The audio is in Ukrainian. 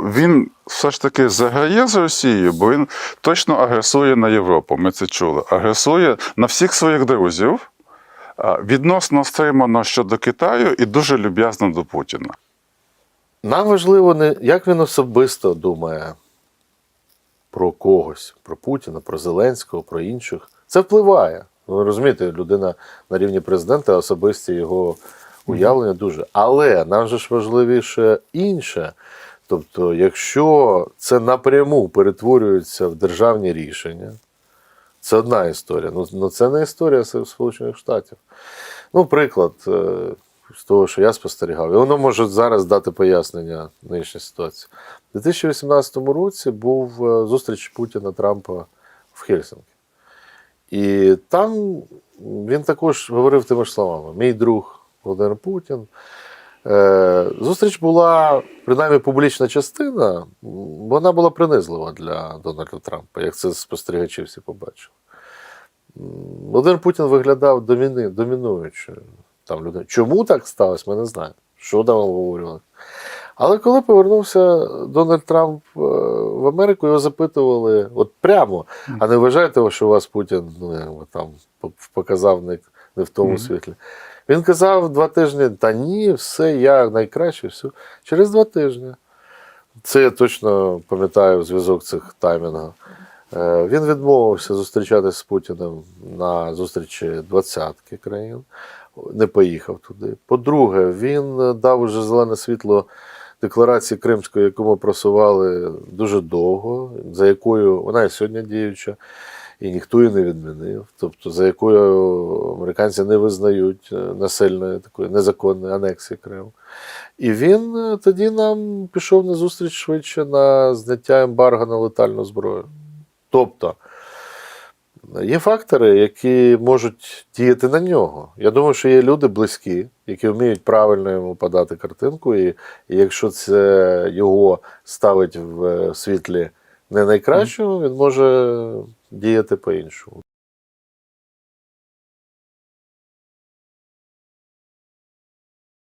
Він все ж таки заграє з Росією, бо він точно агресує на Європу. Ми це чули. Агресує на всіх своїх друзів, відносно стримано щодо Китаю і дуже люб'язно до Путіна. Нам важливо не як він особисто думає про когось, про Путіна, про Зеленського, про інших. Це впливає. Ви розумієте, людина на рівні президента, особисті його уявлення дуже. Але нам же ж важливіше інше. Тобто, якщо це напряму перетворюється в державні рішення, це одна історія. Ну, ну це не історія Сполучених Штатів. Ну, приклад е, з того, що я спостерігав, і воно може зараз дати пояснення нинішньої ситуації. У 2018 році був е, зустріч Путіна Трампа в Хельсинкі. І там він також говорив тими ж словами: мій друг Володимир Путін. Е, Зустріч була, принаймні, публічна частина, вона була принизлива для Дональда Трампа, як це спостерігачі всі побачили. Володимир Путін виглядав доміни, домінуючи там людина. Чому так сталося, ми не знаємо. Що там обговорювали. Але коли повернувся Дональд Трамп е, в Америку, його запитували от прямо, а не вважаєте, що у вас Путін ну, там показав не, в тому світлі. Він казав два тижні: та ні, все, я найкраще, все. Через два тижні. Це я точно пам'ятаю зв'язок цих таймінгів. Е, Він відмовився зустрічатися з Путіним на зустрічі двадцятки країн, не поїхав туди. По-друге, він дав уже зелене світло декларації Кримської, яку ми просували дуже довго, за якою вона і сьогодні діюча, і ніхто її не відмінив. Тобто, за якою американці не визнають е, насильної такої незаконної анексії Криму. І він е, тоді нам пішов на зустріч швидше на зняття ембарго на летальну зброю. Тобто є фактори, які можуть діяти на нього. Я думаю, що є люди близькі, які вміють правильно йому подати картинку, і, і якщо це його ставить в е, світлі не найкращого, він може діяти по-іншому.